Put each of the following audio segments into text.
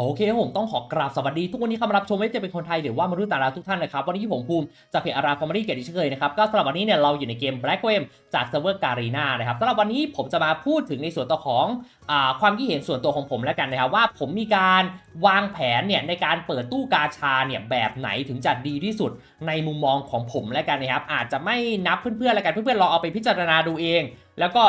โอเคครับผมต้องขอกราบสวัสดีทุกวันนี้เข้ามารับชมไม่ว่าจะเป็นคนไทยหรือว่ามนุษย์ต่างดาวทุกท่านนะครับวันนี้ผมภูมิจากเพจอาราคอมเมดี้เกติเช่นเคยนะครับก็สำหรับวันนี้เนี่ยเราอยู่ในเกม Black w a m จากเซิร์ฟเวอร์การีนานะครับสำหรับวันนี้ผมจะมาพูดถึงในส่วนตัวของอความคิดเห็นส่วนตัวของผมแล้วกันนะครับว่าผมมีการวางแผนเนี่ยในการเปิดตู้กาชาเนี่ยแบบไหนถึงจะดีที่สุดในมุมมองของผมแล้วกันนะครับอาจจะไม่นับเพื่อนๆแล้วกันเพื่อนๆลองเอาไปพิจารณาดูเอง แล้วก็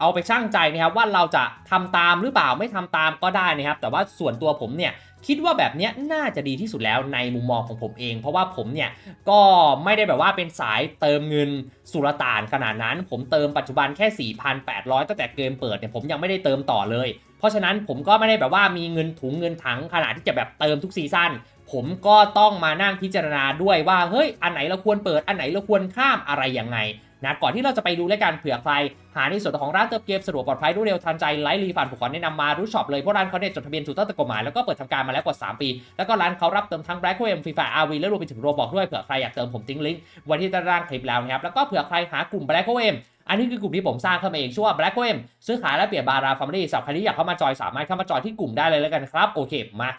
เอาไปช่างใจนะครับว่าเราจะทำตามหรือเปล่าไม่ทำตามก็ได้นะครับ แต่ว่าส่วนตัวผมเนี่ยคิดว่าแบบนี้น่าจะดีที่สุดแล้วในมุมมองของผมเอง เพราะว่าผมเนี่ยก็ไม่ได้แบบว่าเป็นสายเติมเงินสุรต่านขนาดนั้น ผมเติมปัจจุบันแค่ 4,800 ตั้งแต่เกมเปิดเนี่ยผมยังไม่ได้เติมต่อเลย เพราะฉะนั้นผมก็ไม่ได้แบบว่ามีเงินถุงเงินถังขนาดที่จะแบบเติมทุกซีซั่นผมก็ต้องมานั่งพิจารณาด้วยว่าเฮ้ยอันไหนเราควรเปิดอันไหนเราควรข้ามอะไรยังไง นะก่อนที่เราจะไปดูแล้วกันเผื่อใคร หาในส่วนของร้านเติมเกมสะดวกปลอดภัยรวดเร็วทันใจไร้รีฟันผมขอแนะนำมารู้ช็อปเลยเพราะร้านเขาเนี่ยจดทะเบียนถูกต้องตามกฎหมายแล้วก็เปิดทำการมาแล้วกว่า 3 ปี แล้วก็ร้านเขารับเติมทั้ง Black m Free Fire RV และรวมไปถึงโรบอกด้วยเผื่อใครอยากเติมผมทิ้งลิงก์ไว้ที่ด้านล่างคลิปแล้วนะครับแล้วก็เผื่อใครหากลุ่ม Black m อันนี้คือกลุ่มที่ผมสร้างขึ้นมาเองชื่อว่า Black m ซื้อขายและเปลี่ยนบาราฟาร์มลี่สำหรับใครที่อยากเข้ามาจอยสามารถเข้ามาจอยที่กลุ่มได้เลยแล้วกันครับ โอเค มา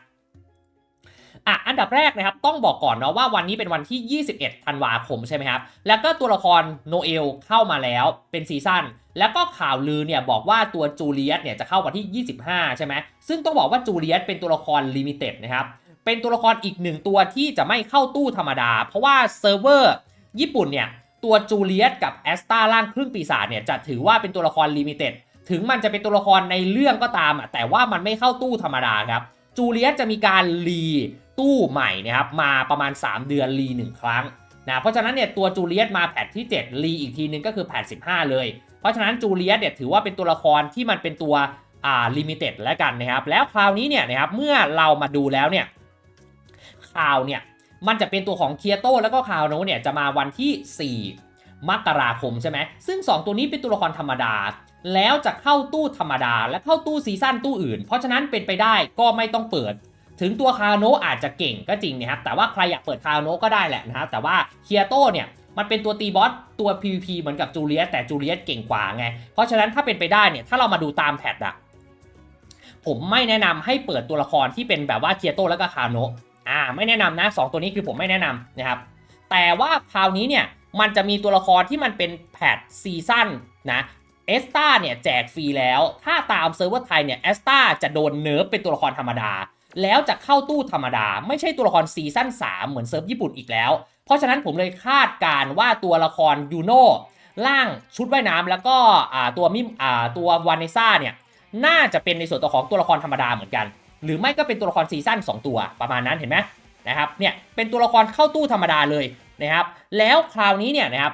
อะอันดับแรกนะครับต้องบอกก่อนเนาะว่าวันนี้เป็นวันที่ 21 ธันวาคมใช่ไหมครับ แล้วก็ตัวละครโนเอลเข้ามาแล้วเป็นซีซั่นแล้วก็ข่าวลือเนี่ยบอกว่าตัวจูเลียสเนี่ยจะเข้าวันที่ 25 ใช่ไหมซึ่งต้องบอกว่าจูเลียสเป็นตัวละครลิมิเต็ดนะครับเป็นตัวละครอีกหนึ่งตัวที่จะไม่เข้าตู้ธรรมดา เพราะว่าเซิร์ฟเวอร์ญี่ปุ่นเนี่ยตัวจูเลียสกับแอสตาล่างครึ่งปีศาจเนี่ยจะถือว่าเป็นตัวละครลิมิเต็ดถึงมันจะเป็นตัวละครในเรื่องก็ตามอะแต่ว่ามันไม่เข้าตู้ธรรมดาครับจูเลียสจะมีการรี ตู้ใหม่นะครับมาประมาณ 3 เดือนรีหนึ่งครั้งนะเพราะฉะนั้นเนี่ยตัวจูเลียสมาแพทที่7รีอีกทีนึงก็คือแพท15 เลย เพราะฉะนั้นจูเลียสเนี่ยถือว่าเป็นตัวละครที่มันเป็นตัวอ่าลิมิเต็ดแล้วกันนะครับแล้วคราวนี้เนี่ยนะครับเมื่อเรามาดูแล้วเนี่ยข่าวเนี่ยมันจะเป็นตัวของเคียโตแล้วก็คาวโนเนี่ยจะมาวันที่ 4 มกราคมใช่ไหมซึ่ง 2 ตัวนี้เป็นตัวละครธรรมดา แล้วจะเข้าตู้ธรรมดาและเข้าตู้ซีซั่นตู้อื่น เพราะฉะนั้นเป็นไปได้ก็ไม่ต้องเปิด ถึงตัวคาโนอาจจะเก่งก็จริงนะครับแต่ว่าใครอยากเปิดคาโนก็ได้แหละนะครับแต่ว่าเคียโตเนี่ยมันเป็นตัวตีบอสตัว PVP เหมือนกับจูเลียสแต่จูเลียสเก่งกว่าไง เพราะฉะนั้นถ้าเป็นไปได้เนี่ยถ้าเรามาดูตามแพทอะผมไม่แนะนำให้เปิดตัวละครที่เป็นแบบว่าเคียโตแล้วก็คาโนะอ่าไม่แนะนำนะสองตัวนี้คือผมไม่แนะนำนะครับแต่ว่าคราวนี้เนี่ยมันจะมีตัวละครที่มันเป็นแพทซีซั่นนะเอสตาเนี่ยแจกฟรีแล้ว ถ้าตามเซิร์ฟเวอร์ไทยเนี่ยเอสตาจะโดนเนิร์ฟเป็นตัวละครธรรมดา แล้วจะเข้าตู้ธรรมดา ไม่ใช่ตัวละครซีซั่น3 เหมือนเซิร์ฟญี่ปุ่นอีกแล้ว เพราะฉะนั้นผมเลยคาดการ์ว่าตัวละครยูโน่ล่างชุดว่ายน้ำแล้วก็ตัวมิมตัววานเนซ่าเนี่ยน่าจะเป็นในส่วนตัวของตัวละครธรรมดาเหมือนกัน หรือไม่ก็เป็นตัวละครซีซั่น2 ตัวประมาณนั้นเห็นไหมนะครับเนี่ยเป็นตัวละครเข้าตู้ธรรมดาเลยนะครับ แล้วคราวนี้เนี่ยนะครับ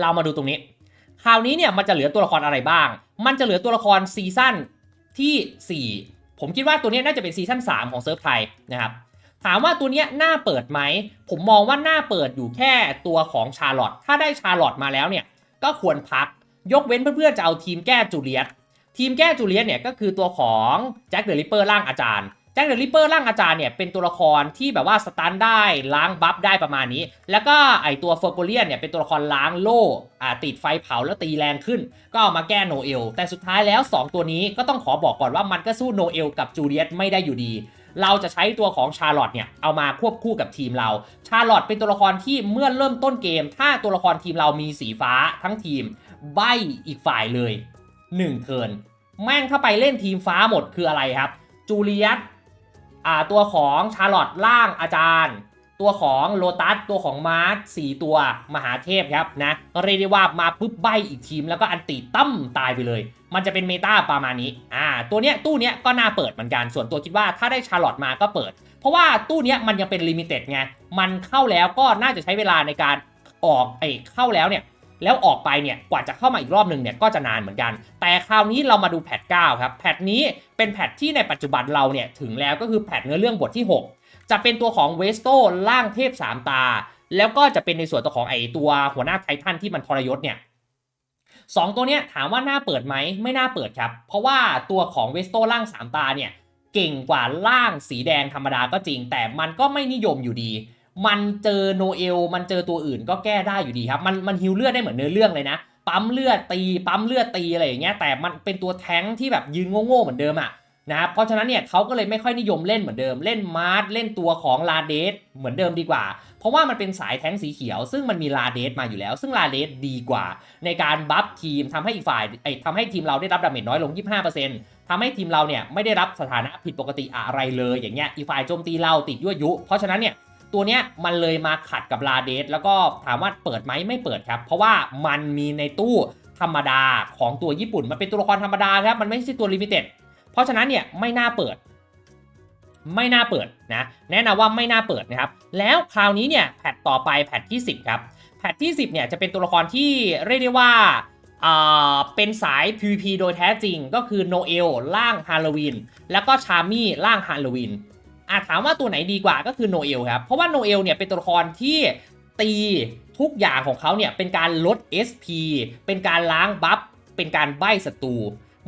เรามาดูตรงนี้ คราวนี้เนี่ยมันจะเหลือตัวละครอะไรบ้าง มันจะเหลือตัวละครซีซั่นที่ 4 ผมคิดว่าตัวนี้น่าจะเป็นซีซั่น3ของเซิร์ฟไทยนะครับถามว่าตัวนี้น่าเปิดไหม ผมมองว่าน่าเปิดอยู่แค่ตัวของชาร์ลอตถ้าได้ชาร์ลอตมาแล้วเนี่ย ก็ควรพัก ยกเว้นเพื่อนๆจะเอาทีมแก้จูเลียตทีมแก้จูเลียตเนี่ยก็คือตัวของแจ็คเดอะริปเปอร์ร่างอาจารย์ แจ็คเดอะริปเปอร์ร่างอาจารย์เนี่ยเป็นตัวละครที่แบบว่าสตันได้ล้างบัฟได้ประมาณนี้ แล้วก็ไอตัวเฟอร์โกเลียนเนี่ยเป็นตัวละครล้างโล่อ่าติดไฟเผาแล้วตีแรงขึ้น ก็เอามาแก้โนเอล แต่สุดท้ายแล้ว 2 ตัวนี้ก็ต้องขอบอกก่อนว่ามันก็สู้โนเอลกับจูเลียตไม่ได้อยู่ดี เราจะใช้ตัวของชาร์ลอตเนี่ยเอามาควบคู่กับทีมเรา ชาร์ลอตเป็นตัวละครที่เมื่อเริ่มต้นเกม ถ้าตัวละครทีมเรามีสีฟ้าทั้งทีมใบอีกฝ่ายเลย1เทิร์นแม่งถ้าไปเล่นทีมฟ้าหมดคืออะไรครับจูเลียต ตัวของชาร์ลอตล่างอาจารย์ ตัวของโลตัสตัวของมาร์สสี่ตัวมหาเทพครับนะก็เรียกได้ว่ามาปุ๊บใบอีกทีมแล้วก็อันติตั้มตายไปเลย มันจะเป็นเมตาประมาณนี้อ่าตัวเนี้ยตู้เนี้ยก็น่าเปิดเหมือนกันส่วนตัวคิดว่าถ้าได้ชาร์ลอตมาก็เปิด เพราะว่าตู้เนี้ยมันยังเป็นลิมิเต็ดไงมันเข้าแล้วก็น่าจะใช้เวลาในการออกไอ้เข้าแล้วเนี่ย แล้วออกไปเนี่ยกว่าจะเข้ามาอีกรอบหนึ่งเนี่ยก็จะนานเหมือนกัน แต่คราวนี้เรามาดูแพท 9 ครับ แพทนี้เป็นแพทที่ในปัจจุบันเราเนี่ยถึงแล้วก็คือแพทเนื้อเรื่องบทที่ 6 จะเป็นตัวของเวสโตล่างเทพ 3 ตา แล้วก็จะเป็นในส่วนตัวของไอตัวหัวหน้าไททันที่มันทรยศเนี่ยสองตัวเนี้ยถามว่าน่าเปิดไหมไม่น่าเปิดครับ เพราะว่าตัวของเวสโตล่าง 3 ตาเนี่ยเก่งกว่าล่างสีแดงธรรมดาก็จริง แต่มันก็ไม่นิยมอยู่ดี มันเจอโนเอล มันเจอตัวอื่นก็แก้ได้อยู่ดีครับ มันมันฮิวเลือดได้เหมือนเนื้อเรื่องเลยนะ ปั๊มเลือดตี ปั๊มเลือดตีอะไรอย่างเงี้ย แต่มันเป็นตัวแท้งที่แบบยืนโง่ๆเหมือนเดิมอะ่ะนะครับ เพราะฉะนั้นเนี่ยเขาก็เลยไม่ค่อยนิยมเล่นเหมือนเดิม เล่นมาร์เล่นตัวของลาเดสเหมือนเดิมดีกว่า เพราะว่ามันเป็นสายแท้งสีเขียว ซึ่งมันมีลาเดสมาอยู่แล้ว ซึ่งลาเดสดีกว่า ในการบัฟทีมทำให้อีกฝ่ายไอ้ทำให้ทีมเราได้รับดาเมจน้อยลง 25%ทำให้ทีมเราเนี่ยไม่ได้รับสถานะผิดปกติอะไรเลยอย่างเงี้ย อีกฝ่ายโจมตีเราติดยั่วยุ เพราะฉะนั้นเนี่ย ตัวเนี้ยมันเลยมาขัดกับลาเดสแล้วก็ถามว่าเปิดไหมไม่เปิดครับ เพราะว่ามันมีในตู้ธรรมดาของตัวญี่ปุ่น มันเป็นตัวละครธรรมดาครับมันไม่ใช่ตัวลิมิเต็ดเพราะฉะนั้นเนี่ยไม่น่าเปิด ไม่น่าเปิดนะแนะนำว่าไม่น่าเปิดนะครับ แล้วคราวนี้เนี่ยแพทต่อไปแพทที่ 10 ครับแพทที่ 10เนี่ยจะเป็นตัวละครที่เรียกได้ว่าเป็นสาย PVP โดยแท้จริงก็คือโนเอลล่างฮาโลวีนแล้วก็ชามี่ล่างฮาโลวีน อะถามว่าตัวไหนดีกว่าก็คือโนเอลครับ เพราะว่าโนเอลเนี่ยเป็นตัวละครที่ตีทุกอย่างของเขาเนี่ยเป็นการลด SP เป็นการล้างบัฟ เป็นการใบ้ศัตรู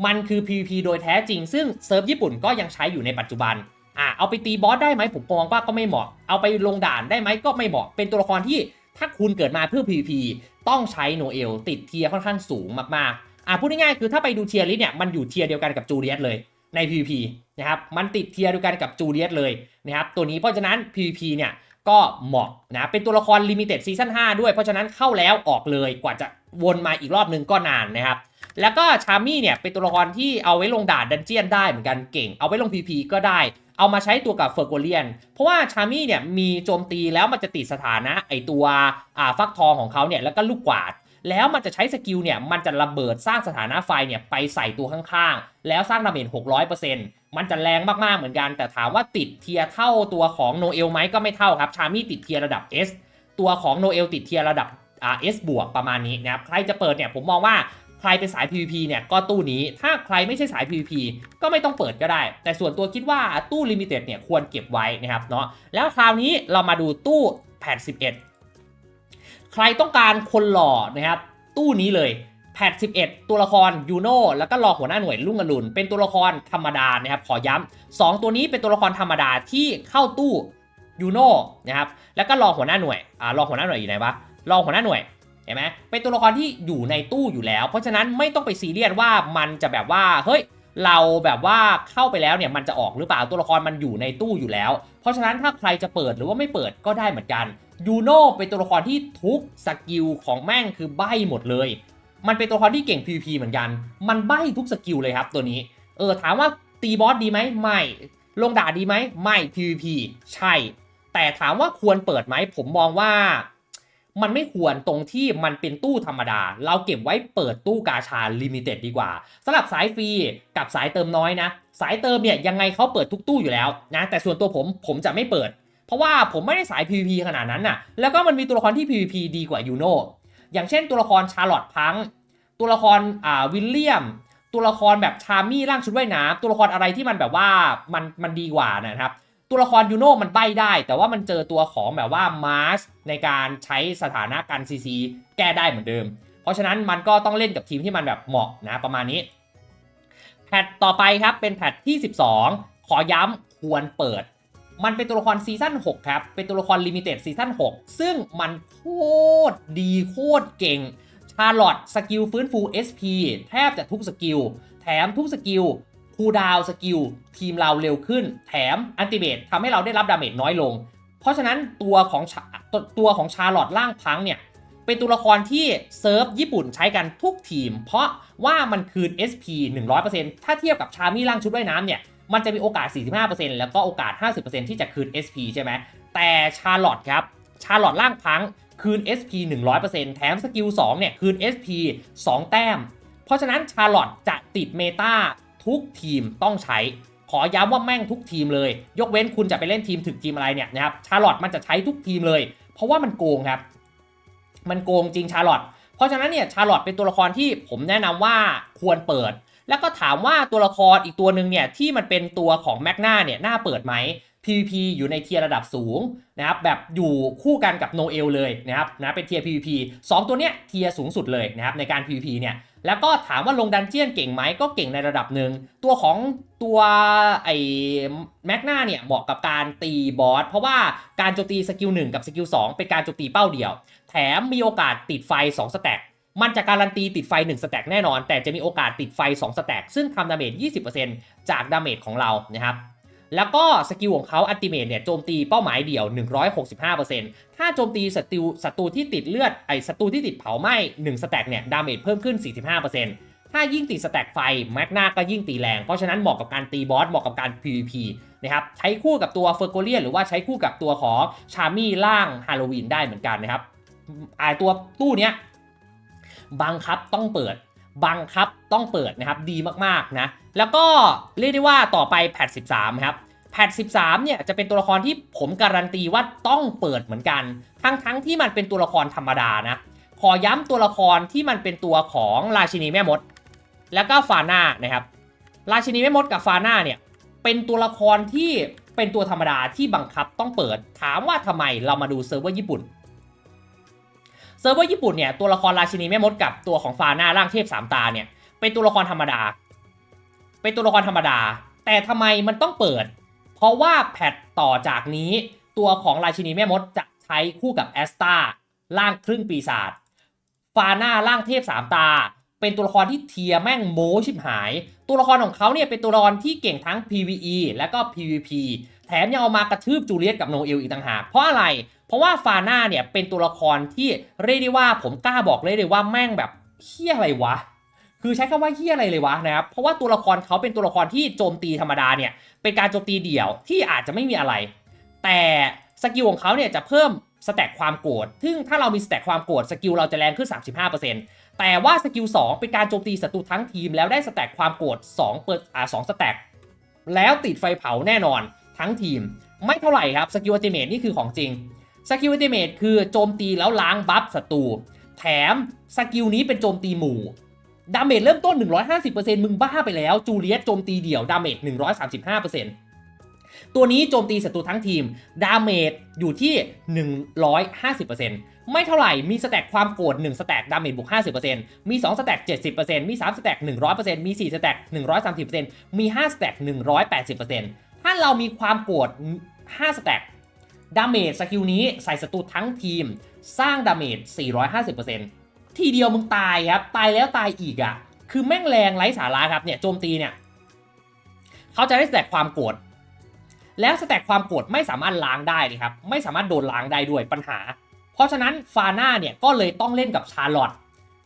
มันคือ PVP โดยแท้จริง ซึ่งเซิร์ฟญี่ปุ่นก็ยังใช้อยู่ในปัจจุบันอะเอาไปตีบอสได้ไหมผมมองว่าก็ไม่เหมาะ เอาไปลงด่านได้ไหมก็ไม่เหมาะ เป็นตัวละครที่ถ้าคุณเกิดมาเพื่อ PVP ต้องใช้โนเอลติดเทียร์ค่อนข้างสูงมากๆอะพูดง่ายๆคือถ้าไปดูเทียร์ลิสเนี่ยมันอยู่เทียร์เดียวกันกับจูเลียสเลยใน PVP นะครับมันติดเทียร์เดียวกันกับจูเลียสเลยนะครับตัวนี้เพราะฉะนั้น PVP เนี่ยก็เหมาะนะเป็นตัวละครลิมิเต็ดซีซั่น5ด้วย เพราะฉะนั้นเข้าแล้วออกเลยกว่าจะวนมาอีกรอบนึงก็นานนะครับแล้วก็ชามี่เนี่ยเป็นตัวละครที่เอาไว้ลงด่านดันเจียนได้เหมือนกันเก่ง เอาไว้ลง PP ก็ได้ เอามาใช้ตัวกับเฟอร์โกเลียน เพราะว่าชามี่เนี่ยมีโจมตีแล้วมันจะติดสถานะไอตัวอ่าฟักทองของเขาเนี่ยแล้วก็ลูกกวาด แล้วมันจะใช้สกิลเนี่ยมันจะระเบิดสร้างสถานะไฟเนี่ยไปใส่ตัวข้างๆ แล้วสร้างดาเมจ600%มันจะแรงมากๆเหมือนกัน แต่ถามว่าติดเทียเท่าตัวของโนเอลไหมก็ไม่เท่าครับ ชามี่ติดเทียระดับ S ตัวของโนเอลติดเทียระดับอ่า S บวกประมาณนี้นะครับใครจะเปิดเนี่ยผมมองว่าใครเป็นสาย PVP เนี่ยก็ตู้นี้ ถ้าใครไม่ใช่สาย PVP ก็ไม่ต้องเปิดก็ได้ แต่ส่วนตัวคิดว่าตู้ Limited เนี่ยควรเก็บไว้นะครับเนาะ แล้วคราวนี้เรามาดูตู้แพท11 ใครต้องการคนหล่อนะครับ ตู้นี้เลยแพท11 ตัวละครยูโน่แล้วก็รอหัวหน้าหน่วยลุงอรุณเป็นตัวละครธรรมดานะครับ ขอย้ำสองตัวนี้เป็นตัวละครธรรมดาที่เข้าตู้ยูโน่นะครับแล้วก็รอหัวหน้าหน่วยอ่ารอหัวหน้าหน่วยอยู่ไหนวะรอหัวหน้าหน่วยเห็นไหมเป็นตัวละครที่อยู่ในตู้อยู่แล้ว เพราะฉะนั้นไม่ต้องไปซีเรียสว่ามันจะแบบว่าเฮ้ยเราแบบว่าเข้าไปแล้วเนี่ยมันจะออกหรือเปล่าตัวละครมันอยู่ในตู้อยู่แล้ว เพราะฉะนั้นถ้าใครจะเปิดหรือว่าไม่เปิดก็ได้เหมือนกัน ยูโน่เป็นตัวละครที่ทุกสกิลของแม่งคือใบ้หมดเลย มันเป็นตัวละครที่เก่ง PVP เหมือนกัน มันใบ้ทุกสกิลเลยครับตัวนี้ เออถามว่าตีบอสดีไหมไม่ ลงด่าดีไหมไม่ PVP ใช่ แต่ถามว่าควรเปิดไหมผมมองว่า มันไม่ควรตรงที่มันเป็นตู้ธรรมดา เราเก็บไว้เปิดตู้กาชาลิมิเต็ดดีกว่าสำหรับสายฟรีกับสายเติมน้อยนะ สายเติมเนี่ยยังไงเขาเปิดทุกตู้อยู่แล้วนะแต่ส่วนตัวผมผมจะไม่เปิด เพราะว่าผมไม่ได้สาย PVP ขนาดนั้นน่ะ แล้วก็มันมีตัวละครที่ PVP ดีกว่ายูโนอย่างเช่นตัวละครชาร์ลอตพัง ตัวละครอ่าวิลเลียม ตัวละครแบบชามี่ร่างชุดว่ายน้ำตัวละครอะไรที่มันแบบว่ามันมันดีกว่านะครับ ตัวละครยูโน่มันใบ้ได้ แต่ว่ามันเจอตัวของแบบว่ามาร์สในการใช้สถานะการซีซีแก้ได้เหมือนเดิม เพราะฉะนั้นมันก็ต้องเล่นกับทีมที่มันแบบเหมาะนะประมาณนี้ แพทต่อไปครับเป็นแพทที่ 12 ขอย้ำควรเปิด มันเป็นตัวละครซีซั่น6ครับ เป็นตัวละครลิมิเต็ดซีซั่น6ซึ่งมันโคตรดีโคตรเก่งชาร์ลอตสกิลฟื้นฟู SP แทบจะทุกสกิล แถมทุกสกิลคูดาวสกิลทีมเราเร็วขึ้น แถมอันติเมตทำให้เราได้รับดาเมจน้อยลง เพราะฉะนั้นตัวของตัวตัวของชาร์ลอตล่างพังเนี่ยเป็นตัวละครที่เซิร์ฟญี่ปุ่นใช้กันทุกทีม เพราะว่ามันคืน SP 100%ถ้าเทียบกับชามี่ล่างชุดว่ายน้ำเนี่ย มันจะมีโอกาส 45%แล้วก็โอกาส 50%ที่จะคืน SP ใช่ไหมแต่ชาร์ลอตครับชาร์ลอตล่างพังคืน SP 100%แถมสกิล2เนี่ยคืน SP 2 แต้ม เพราะฉะนั้นชาร์ลอตจะติดเมตาทุกทีมต้องใช้ ขอย้ำว่าแม่งทุกทีมเลย ยกเว้นคุณจะไปเล่นทีมถึกทีมอะไรเนี่ยนะครับชาร์ลอตมันจะใช้ทุกทีมเลย เพราะว่ามันโกงครับ มันโกงจริงชาร์ลอตเพราะฉะนั้นเนี่ยชาร์ลอตเป็นตัวละครที่ผมแนะนำว่าควรเปิด แล้วก็ถามว่าตัวละครอีกตัวหนึ่งเนี่ยที่มันเป็นตัวของแมกนาเนี่ยน่าเปิดไหม PVP อยู่ในเทียร์ระดับสูงนะครับแบบอยู่คู่กันกับโนเอลเลยนะครับนะเป็นเทียร์ PVP 2 ตัวเนี้ยเทียร์สูงสุดเลยนะครับในการ PVP เนี่ยแล้วก็ถามว่าลงดันเจียนเก่งไหมก็เก่งในระดับหนึ่งตัวของตัวไอ้แมกนาเนี่ยเหมาะกับการตีบอสเพราะว่าการโจมตีสกิล1กับสกิล2เป็นการโจมตีเป้าเดียว แถมมีโอกาสติดไฟ 2 สแต็ก มันจะการันตีติดไฟ1สแต็กแน่นอน แต่จะมีโอกาสติดไฟ2สแต็กซึ่งทำดาเมจ 20%จากดาเมจของเรานะครับแล้วก็สกิลของเขาอัติเมทเนี่ยโจมตีเป้าหมายเดี่ยว 165%ถ้าโจมตีศัตรูศัตรูที่ติดเลือดไอศัตรูที่ติดเผาไหม้1สแต็กเนี่ยดาเมจเพิ่มขึ้น 45%ถ้ายิ่งติดสแต็กไฟแมกนาก็ยิ่งตีแรง เพราะฉะนั้นเหมาะกับการตีบอสเหมาะกับการ PVP นะครับใช้คู่กับตัวเฟอร์โกเลียนหรือว่าใช้คู่กับตัวของชามี่ล่างฮาโลวีนได้เหมือนกันนะครับอ่าตัวตู้เนี้ย บังคับต้องเปิด บังคับต้องเปิดนะครับดีมากๆนะแล้วก็เรียกได้ว่าต่อไปแพท13ครับแพท13เนี่ยจะเป็นตัวละครที่ผมการันตีว่าต้องเปิดเหมือนกัน ทั้งทั้งที่มันเป็นตัวละครธรรมดานะขอย้ำตัวละครที่มันเป็นตัวของราชินีแม่มด แล้วก็ฟาน่านะครับราชินีแม่มดกับฟาน่าเนี่ยเป็นตัวละครที่เป็นตัวธรรมดาที่บังคับต้องเปิด ถามว่าทำไมเรามาดูเซิร์ฟเวอร์ญี่ปุ่น เซิร์ฟเวอร์ญี่ปุ่นเนี่ยตัวละครราชินีแม่มดกับตัวของฟาน่าร่างเทพสามตาเนี่ยเป็นตัวละครธรรมดา เป็นตัวละครธรรมดา แต่ทำไมมันต้องเปิด เพราะว่าแพทต่อจากนี้ตัวของราชินีแม่มดจะใช้คู่กับแอสตาร่างครึ่งปีศาจฟาน่าร่างเทพสามตา เป็นตัวละครที่เทียแม่งโมชิบหาย ตัวละครของเขาเนี่ยเป็นตัวละครที่เก่งทั้ง PVE และก็ PVP แถมยังเอามากระทืบจูเลียตกับโนเอลอีกต่างหากเพราะอะไร เพราะว่าฟาน่าเนี่ยเป็นตัวละครที่เรียกได้ว่าผมกล้าบอกเลยเลยว่าแม่งแบบเฮี้ยอะไรวะ คือใช้คำว่าเฮี้ยอะไรเลยวะนะครับ เพราะว่าตัวละครเขาเป็นตัวละครที่โจมตีธรรมดาเนี่ยเป็นการโจมตีเดี่ยวที่อาจจะไม่มีอะไร แต่สกิลของเขาเนี่ยจะเพิ่มสแต็กความโกรธ ซึ่งถ้าเรามีสแต็กความโกรธสกิลเราจะแรงขึ้น 35%แต่ว่าสกิล2เป็นการโจมตีศัตรูทั้งทีม แล้วได้สแต็กความโกรธ2เปิดอ่า2สแต็กแล้วติดไฟเผาแน่นอนทั้งทีม ไม่เท่าไหร่ครับสกิลอัลติเมทนี่คือของจริง สกิลอัลติเมทคือโจมตีแล้วล้างบัฟศัตรู แถมสกิลนี้เป็นโจมตีหมู่ ดาเมจเริ่มต้น 150%มึงบ้าไปแล้ว จูเลียตโจมตีเดี่ยว ดาเมจ 135%ตัวนี้โจมตีศัตรูทั้งทีม ดาเมจอยู่ที่ 150%ไม่เท่าไหร่ มีสแต็กความโกรธ1สแต็กดาเมจบวก 50%มี2สแต็ก70%มี3สแต็ก100%มี4สแต็ก130%มี5สแต็ก180%ถ้าเรามีความโกรธ5สแต็ก ดาเมจสกิลนี้ใส่ศัตรูทั้งทีม สร้างดาเมจ 450%ทีเดียวมึงตายครับ ตายแล้วตายอีกอะ่ะ คือแม่งแรงไร้สาระครับเนี่ยโจมตีเนี่ย เขาจะได้แต็กความโกรธแล้วสแต็กความโกรธไม่สามารถล้างได้นะครับ ไม่สามารถโดนล้างได้ด้วยปัญหา เพราะฉะนั้นฟาน่าเนี่ยก็เลยต้องเล่นกับชาร์ลอต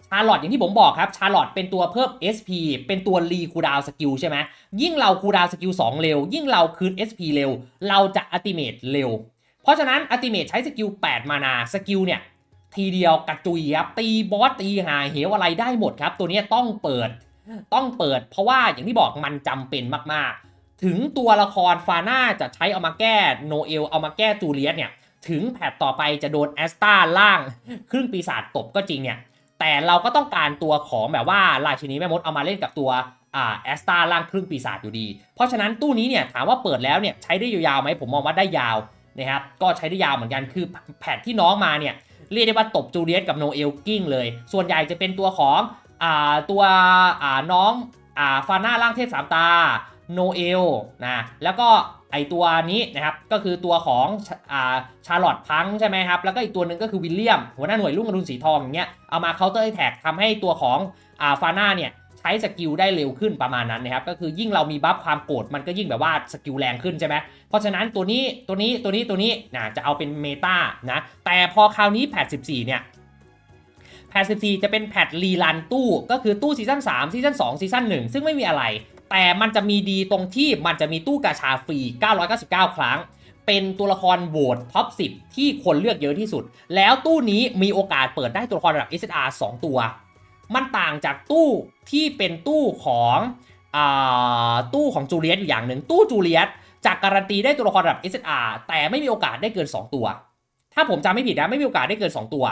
ชาร์ลอตอย่างที่ผมบอกครับ ชาร์ลอตเป็นตัวเพิ่ม SP เป็นตัวรีคูดาวสกิลใช่ไหมยิ่งเราคูดาวสกิล2เร็ว ยิ่งเราคืน SP เร็ว เราจะอัติเมตเร็ว เพราะฉะนั้นอัติเมตใช้สกิล 8 มานาสกิลเนี่ยทีเดียวกระจุยครับตีบอสตีหาเหวอะไรได้หมดครับ ตัวนี้ต้องเปิดต้องเปิด เพราะว่าอย่างที่บอกมันจำเป็นมากๆ ถึงตัวละครฟาน่าจะใช้เอามาแก้โนเอลเอามาแก้จูเลียสเนี่ยถึงแพทต่อไปจะโดนแอสตาล่าง ครึ่งปีศาจตบก็จริงเนี่ยแต่เราก็ต้องการตัวของแบบว่าราชินีแม่มดเอามาเล่นกับตัวแอสตาล่างครึ่งปีศาจอยู่ดี เพราะฉะนั้นตู้นี้เนี่ยถามว่าเปิดแล้วเนี่ยใช้ได้ยาวไหมผมมองว่าได้ยาว นะครับก็ใช้ได้ยาวเหมือนกันคือแพทที่น้องมาเนี่ยเรียกได้ว่าตบจูเลียสกับโนเอลกิ้งเลย ส่วนใหญ่จะเป็นตัวของอ่าตัวอ่าน้องอ่าฟาน่าร่างเทพสามตาโนเอลนะแล้วก็ไอตัวนี้นะครับก็คือตัวของอ่าชาร์ลอตพังใช่ไหมครับแล้วก็อีกตัวหนึ่งก็คือวิลเลียมหัวหน้าหน่วยรุ่งอรุณสีทองอย่างเงี้ยเอามาเคาน์เตอร์แท็กทำให้ตัวของอ่าฟาน่าเนี่ย ใช้สกิลได้เร็วขึ้นประมาณนั้นนะครับก็คือยิ่งเรามีบัฟความโกรธมันก็ยิ่งแบบว่าสกิลแรงขึ้นใช่ไหมเพราะฉะนั้นตัวนี้ตัวนี้ตัวนี้ตัวนี้นะจะเอาเป็นเมตานะแต่พอคราวนี้แพท14 เนี่ยแพท14 จะเป็นแพทรีลันตู้ ก็คือตู้ซีซั่น3ซีซั่น2ซีซั่น1ซึ่งไม่มีอะไร แต่มันจะมีดีตรงที่มันจะมีตู้กาชาฟรี 999 ครั้งเป็นตัวละครโหวตท็อป 10 ที่คนเลือกเยอะที่สุด แล้วตู้นี้มีโอกาสเปิดได้ตัวละครระดับ SSR 2 ตัว มันต่างจากตู้ที่เป็นตู้ของอตู้ของจูเลียตอยู่อย่างหนึ่งตู้จูเลียตจากการันตีได้ตัวละครระดับ SSR แต่ไม่มีโอกาสได้เกิน 2 ตัว ถ้าผมจำไม่ผิดนะไม่มีโอกาสได้เกิน 2 ตัว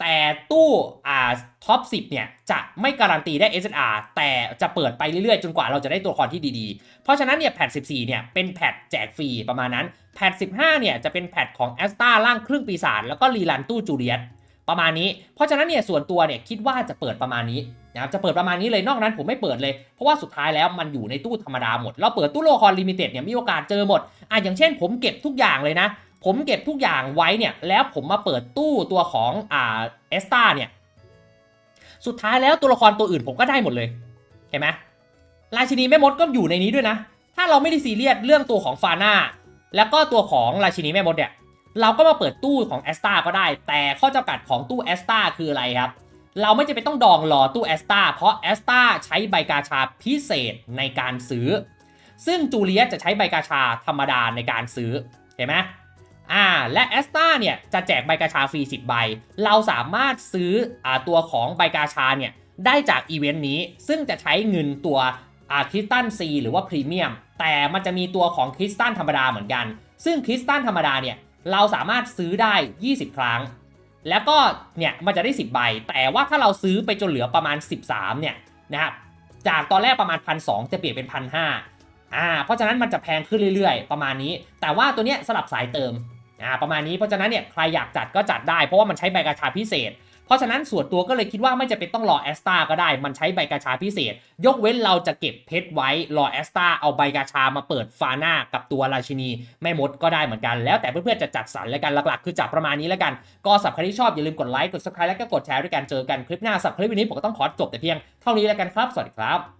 แต่ตู้อ่าท็อป 10 เนี่ย จะไม่การันตีได้ SSR แต่จะเปิดไปเรื่อยๆ จนกว่าเราจะได้ตัวละครที่ดีๆ เพราะฉะนั้นเนี่ยแพท14 เนี่ย เป็นแพทแจกฟรีประมาณนั้นแพท15 เนี่ยจะเป็นแพทของแอสตาล่างครึ่งปีศาจแล้วก็รีลันตู้จูเลียต ประมาณนี้ เพราะฉะนั้นเนี่ยส่วนตัวเนี่ยคิดว่าจะเปิดประมาณนี้นะครับจะเปิดประมาณนี้เลยนอกนั้นผมไม่เปิดเลย เพราะว่าสุดท้ายแล้วมันอยู่ในตู้ธรรมดาหมด เราเปิดตู้โลคอนลิมิเต็ดเนี่ยมีโอกาสเจอหมดอะอย่างเช่น ผมเก็บทุกอย่างเลยนะ ผมเก็บทุกอย่างไว้เนี่ยแล้วผมมาเปิดตู้ตัวของอ่าเอสตาเนี่ยสุดท้ายแล้วตัวละครตัวอื่นผมก็ได้หมดเลยเห็นไหมราชินีแม่มดก็อยู่ในนี้ด้วยนะ ถ้าเราไม่ได้ซีเรียสเรื่องตัวของฟาน่าแล้วก็ตัวของราชินีแม่มดเนี่ย เราก็มาเปิดตู้ของแอสตาก็ได้ แต่ข้อจำกัดของตู้แอสตาคืออะไรครับ เราไม่จำเป็นต้องดองรอตู้แอสตาเพราะแอสตาใช้ใบกาชาพิเศษในการซื้อ ซึ่งจูเลียสจะใช้ใบกาชาธรรมดาในการซื้อเห็นไหมอ่าและแอสตาเนี่ยจะแจกใบกาชาฟรี 10 ใบ เราสามารถซื้ออตัวของใบกาชาเนี่ยได้จากอีเวนต์นี้ ซึ่งจะใช้เงินตัวอาคริสตันซีหรือว่าพรีเมียม แต่มันจะมีตัวของคริสตันธรรมดาเหมือนกัน ซึ่งคริสตันธรรมดาเนี่ย เราสามารถซื้อได้ 20 ครั้ง แล้วก็เนี่ยมันจะได้ 10 ใบ แต่ว่าถ้าเราซื้อไปจนเหลือประมาณ 13 เนี่ยนะครับจากตอนแรกประมาณพันสจะเปลี่ยนเป็นพันห้าอ่าเพราะฉะนั้นมันจะแพงขึ้นเรื่อยๆ ประมาณนี้ แต่ว่าตัวเนี้ยสลับสายเติมอ่าประมาณนี้เพราะฉะนั้นเนี่ยใครอยากจัดก็จัดได้ เพราะว่ามันใช้ใบกระชาพิเศษ เพราะฉะนั้นส่วนตัวก็เลยคิดว่าไม่จะเป็นต้องรอแอสตาก็ได้ มันใช้ใบกาชาพิเศษ ยกเว้นเราจะเก็บเพชรไว้รอแอสตาเอาใบกาชามาเปิดฟาน่ากับตัวราชินีแม่มดก็ได้เหมือนกัน แล้วแต่เพื่อนๆจะจัดสรรแล้วกันหลักๆ คือจับประมาณนี้แล้วกัน ก็สับใครที่ชอบอย่าลืมกดไลค์กดซับสไครต์แล้วก็กดแชร์ด้วยกันเจอกันคลิปหน้าสับคลิปวันนี้ผมก็ต้องขอจบแต่เพียงเท่านี้แล้วกันครับสวัสดีครับ